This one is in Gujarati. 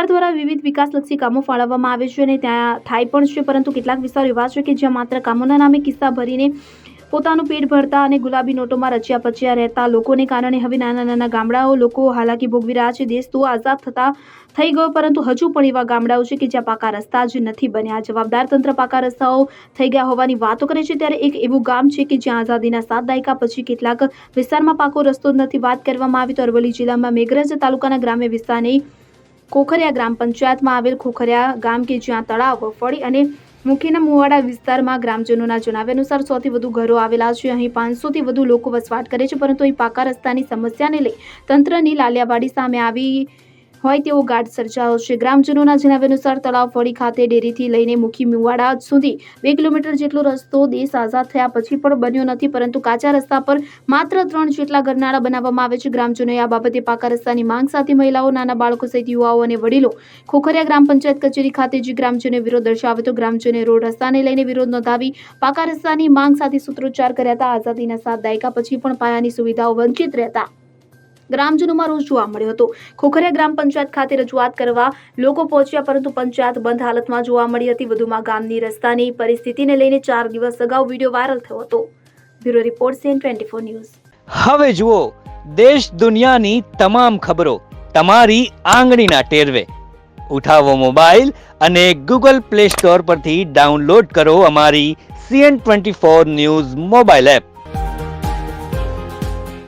સરકાર દ્વારા વિવિધ વિકાસલક્ષી કામો ફાળવવામાં આવે છે અને ત્યાં થાય પણ છે, પરંતુ કેટલાક વિસ્તારો એવા છે કે જ્યાં માત્ર કામોના નામે કિસ્સા ભરીને પોતાનું પેટ ભરતા અને ગુલાબી નોટોમાં રચ્યા પચ્યા રહેતા લોકોને કારણે હવે નાના નાના ગામડાઓ લોકો હાલાકી ભોગવી રહ્યા છે. દેશ તો આઝાદ થતા થઈ ગયો, પરંતુ હજુ પણ એવા ગામડાઓ છે કે જ્યાં પાકા રસ્તા જ નથી બન્યા. જવાબદાર તંત્ર પાકા રસ્તાઓ થઈ ગયા હોવાની વાતો કરે છે, ત્યારે એક એવું ગામ છે કે જ્યાં આઝાદીના સાત દાયકા પછી કેટલાક વિસ્તારમાં પાકો રસ્તો નથી. વાત કરવામાં આવી તો અરવલ્લી જિલ્લામાં મેઘરજ તાલુકાના ગ્રામ્ય વિસ્તારની ખોખરિયા ગ્રામ પંચાયતમાં આવેલ ખોખરિયા ગામ કે જ્યાં તળાવ ફળી અને મુખીના મુવાડા વિસ્તારમાં ગ્રામજનોના જણાવ્યા અનુસાર સૌથી વધુ ઘરો આવેલા છે. અહીં પાંચસોથી વધુ લોકો વસવાટ કરે છે, પરંતુ અહીં પાકા રસ્તાની સમસ્યાને લઈ તંત્રની લાલિયાવાડી સામે આવી હોય તેવો ગાઢ સર્જાયો છે. ગ્રામજનોના જણાવ્યા અનુસાર તળાવ ફળી ખાતે ડેરીથી લઈને મુખી મુવાડા સુધી બે કિલોમીટર જેટલો રસ્તો દેશ આઝાદ થયા પછી પણ બન્યો નથી, પરંતુ કાચા રસ્તા પર માત્ર ત્રણ જેટલા ઘરનાળા બનાવવામાં આવે છે. ગ્રામજનોએ આ બાબતે પાકા રસ્તાની માંગ સાથે મહિલાઓ, નાના બાળકો સહિત યુવાઓ અને વડીલો ખોખરિયા ગ્રામ પંચાયત કચેરી ખાતે જે ગ્રામજનોએ વિરોધ દર્શાવ્યો તો ગ્રામજનોએ રોડ રસ્તાને લઈને વિરોધ નોંધાવી પાકા રસ્તાની માંગ સાથે સૂત્રોચ્ચાર કર્યા હતા. આઝાદીના સાત દાયકા પછી પણ પાયાની સુવિધાઓ વંચિત રહેતા ગ્રામજનોમાં રોષ જોવા મળ્યો હતો. ખોખરિયા ગ્રામ પંચાયત ખાતે રજૂઆત કરવા લોકો પહોંચ્યા, પરંતુ પંચાયત બંધ હાલતમાં જોવા મળી હતી. વધુમાં ગામની રસ્તાની પરિસ્થિતિને લઈને ચાર દિવસ અગાઉ વીડિયો વાયરલ થયો હતો. Bureau report CN twenty four news. હવે જુઓ, દેશ દુનિયાની તમામ ખબરો તમારી આંગળીના ટેરવે. ઉઠાવો મોબાઈલ અને ગૂગલ પ્લે સ્ટોર પરથી ડાઉનલોડ કરો અમારી CN twenty four news mobile app.